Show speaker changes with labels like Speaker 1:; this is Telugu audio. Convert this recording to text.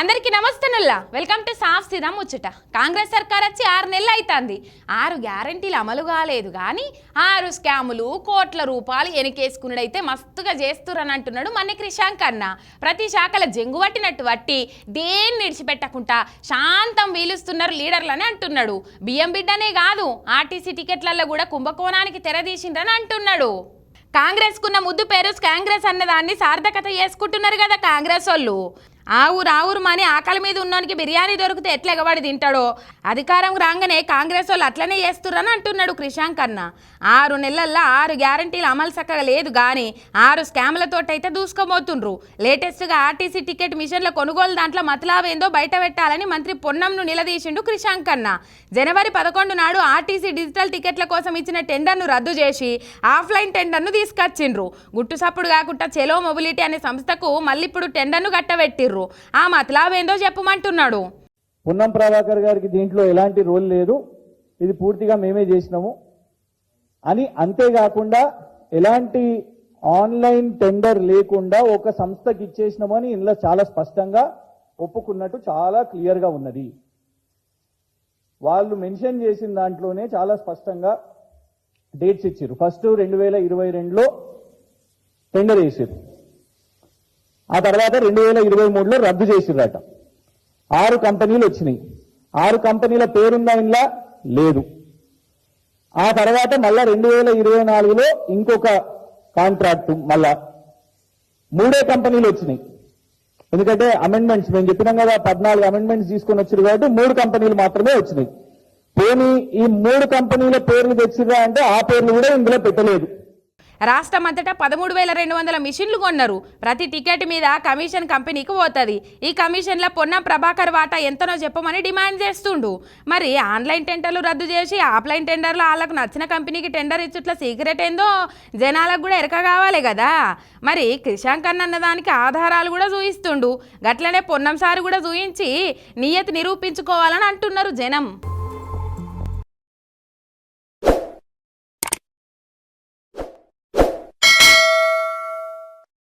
Speaker 1: అందరికీ నమస్తేనుల్లా వెల్కమ్ టు సాఫ్ సీదా ముచ్చట. కాంగ్రెస్ సర్కార్ వచ్చి ఆరు నెలలు అవుతుంది ఆరు గ్యారంటీలు అమలు కాలేదు కానీ ఆరు స్కాములు కోట్ల రూపాయలు ఎనికేసుకున్నడైతే మస్తుగా చేస్తురని అంటున్నాడు మన్ని క్రిషాంక్ అన్న ప్రతి శాఖల జంగు పట్టినట్టు వట్టి దేన్ని విడిచిపెట్టకుండా శాంతం వీలుస్తున్నారు లీడర్లని అంటున్నాడు. బియ్యం బిడ్డనే కాదు ఆర్టీసీ టికెట్లలో కూడా కుంభకోణానికి తెరదీసిండ్రని అంటున్నాడు. కాంగ్రెస్ కున్న ముద్దు పేరు కాంగ్రెస్ అన్నదాన్ని సార్థకత చేసుకుంటున్నారు కదా కాంగ్రెస్ వాళ్ళు. ఆవురు ఆవురు ఆ ఆకలి మీద ఉన్నోనికి బిర్యానీ దొరికితే ఎట్లా ఎగబడి తింటాడో? అధికారం రాగానే కాంగ్రెస్ వాళ్ళు అట్లనే చేస్తురని అంటున్నాడు క్రిషాంక్ అన్న ఆరు నెలల్లో ఆరు గ్యారంటీలు అమలు చక్కగా లేదు కానీ ఆరు స్కామ్లతోటైతే దూసుకోబోతుండ్రు లేటెస్ట్గా ఆర్టీసీ టికెట్ మిషన్ల కొనుగోలు దాంట్లో మతలావేందో బయట పెట్టాలని మంత్రి పొన్నంను నిలదీసిండు క్రిషాంక్ అన్న జనవరి పదకొండు నాడు ఆర్టీసీ డిజిటల్ టికెట్ల కోసం ఇచ్చిన టెండర్ను రద్దు చేసి ఆఫ్లైన్ టెండర్ను తీసుకొచ్చిండ్రు. గుట్టు సప్పుడు కాకుండా చెలో మొబిలిటీ అనే సంస్థకు మళ్ళీ ఇప్పుడు టెండర్ను కట్టబెట్టిర్రు. ఆ మతలావేందో చెప్పమంటున్నాడు.
Speaker 2: పున్నం ప్రభాకర్ గారికి దీంట్లో ఎలాంటి రోల్ లేదు. ఇది పూర్తిగా మేమే చేసినాము. అని అంతేకాకుండా ఎలాంటి ఆన్లైన్ టెండర్ లేకుండా ఒక సంస్థకి ఇచ్చేసినాము అని ఇందులో చాలా స్పష్టంగా ఒప్పుకున్నట్టు చాలా క్లియర్గా ఉన్నది. వాళ్ళు మెన్షన్ చేసిన దాంట్లోనే చాలా స్పష్టంగా డేట్స్ ఇచ్చారు. ఫస్ట్ రెండు వేల ఇరవై రెండులో టెండర్ వేసారు. ఆ తర్వాత రెండు వేల ఇరవై మూడులో రద్దు చేసిర్రట. ఆరు కంపెనీలు వచ్చినాయి. ఆరు కంపెనీల పేరుందా ఇంట్లో లేదు. ఆ తర్వాత మళ్ళా రెండు వేల ఇరవై నాలుగులో ఇంకొక కాంట్రాక్ట్ మళ్ళా మూడే కంపెనీలు వచ్చినాయి. ఎందుకంటే అమెండ్మెంట్స్ మేము చెప్పినాం కదా పద్నాలుగు అమెండ్మెంట్స్ తీసుకొని వచ్చారు కాబట్టి మూడు కంపెనీలు మాత్రమే వచ్చినాయి. పోనీ ఈ మూడు కంపెనీల పేర్లు తెచ్చిరా అంటే ఆ పేర్లు కూడా ఇందులో పెట్టలేదు.
Speaker 1: రాష్ట్రం అంతటా పదమూడు వేల రెండు వందల మిషన్లు కొన్నారు. ప్రతి టికెట్ మీద కమిషన్ కంపెనీకి పోతుంది. ఈ కమిషన్ల పొన్నం ప్రభాకర్ వాటా ఎంతనో చెప్పమని డిమాండ్ చేస్తుండు. మరి ఆన్లైన్ టెండర్లు రద్దు చేసి ఆఫ్లైన్ టెండర్లు వాళ్ళకు నచ్చిన కంపెనీకి టెండర్ ఇచ్చుట్ల సీక్రెట్ ఏందో జనాలకు కూడా ఎరక కావాలి కదా. మరి క్రిషాంక్ అన్న అన్నదానికి ఆధారాలు కూడా చూయిస్తుండు. గట్లనే పొన్నం సారు కూడా చూయించి నియతి నిరూపించుకోవాలని అంటున్నారు జనం.